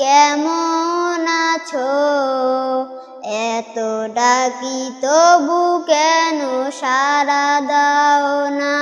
কেমন আছো? এত ডাকি তবু কেন সারা দাও না?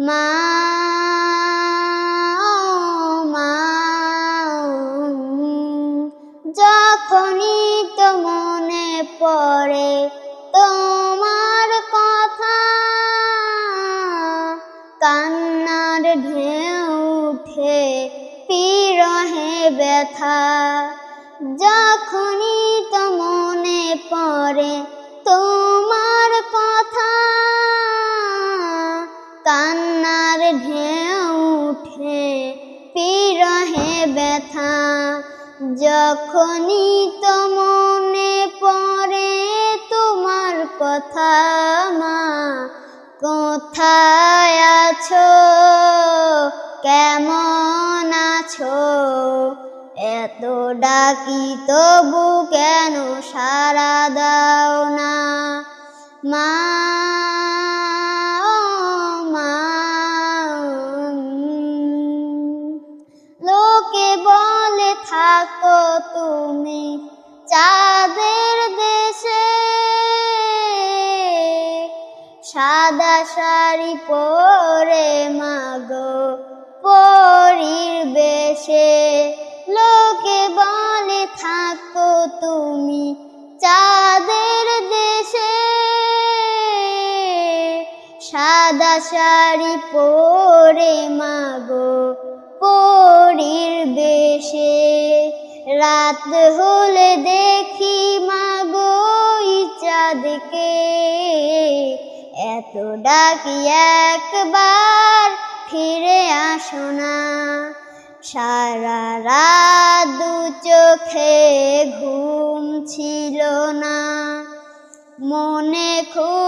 মা মা, যখনই তো মনে পড়ে ব্যথা। যখনই তো মনে পড়ে তোমার কথা, কান্নার ঢেউ উঠে পিরহে ব্যথা। যখনই তো মনে পড়ে তোমার কথা, মা, কোথায় আছো? কেমন এত ডাকি তবু কেন সারা দাও না? মা মা, লোকে বলে থাকো তুমি চাঁদের দেশে। সাদা শাড়ি পরে মাগো পরীর শাড়ি পরে মাগো পরীর বেশে। রাত হলে দেখি মাগো চাঁদকে। এত ডাকি একবার ফিরে আসো না। সারা রাত দু চোখে ঘুম ছিল না। মনে খুব